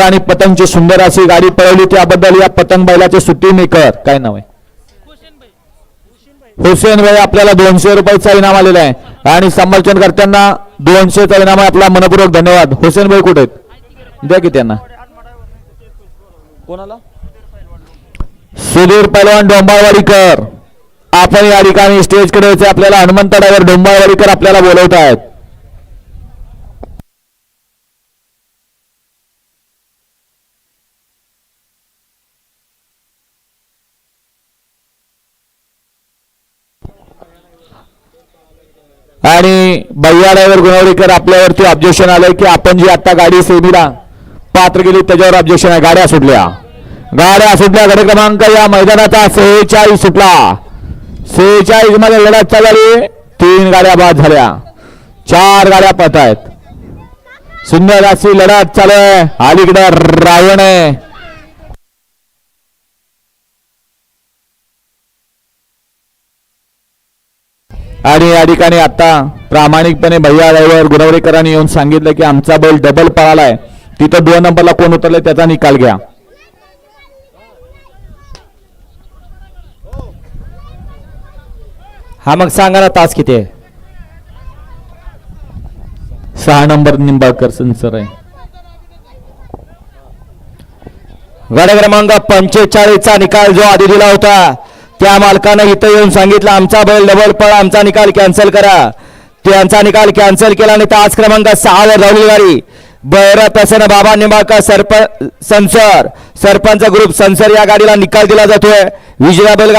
आणि पतंगची सुंदर अशी गाडी पळवली त्याबद्दल या पतंग बैलाचे सुट्टी मेकर काय नाव आहे? हुसेन भाई आपल्याला दोनशे रुपयाचा इनाम आलेला आहे. आणि संभाषण करताना दोनशेचा इनाम आहे. आपला मनपूर्वक धन्यवाद. हुसेन भाई कुठे आहेत? द्या की त्यांना. कोणाला? सुधीर पैलवान डोंबाळवाडीकर. आपण या ठिकाणी स्टेजकडे यायचे आपल्याला हनुमंत डायव्हर डोंबाळवाडीकर आपल्याला बोलवत आहेत आणि भैया ड्रायव्हर गुणवडेकर आपल्यावरती ऑब्जेक्शन आलंय की आपण जी आता गाडी सेमीला पात्र केली त्याच्यावर ऑब्जेक्शन आहे. गाड्या सुटल्या. गाड्या सुटल्या. गड क्रमांक या मैदानाचा सेहेचाळीस सुटला. सेहेचाळीसमध्ये लढत चालली तीन गाड्या बाद झाल्या. चार गाड्या पत आहेत सुंदर अशी लढत चालू आहे. अलीकडे रावण. आहे आणि या ठिकाणी आता प्रामाणिकपणे भैया ड्रायव्हर गुणवडेकरांनी येऊन सांगितलं की आमचा बैल डबल पळालाय. तिथं दोन नंबरला कोण उतरले त्याचा निकाल घ्या. हा मग सांगा ना तास किती आहे? सहा नंबर निंबाळकर सर आहे. गड क्रमांक पंचेचाळीसचा निकाल जो आधी दिला होता त्या मालकानं इथं येऊन सांगितलं आमचा बैल डबल पळ आमचा निकाल कॅन्सल करा. त्यांचा निकाल कॅन्सल केला आणि तास क्रमांक सहावर धावली गाडी बैर प्रसन्न बाबा निंबाळकर सरपंच संसर सरपंच ग्रुप संसर या गाडीला निकाल दिला जातोय. विजया बैलगाडी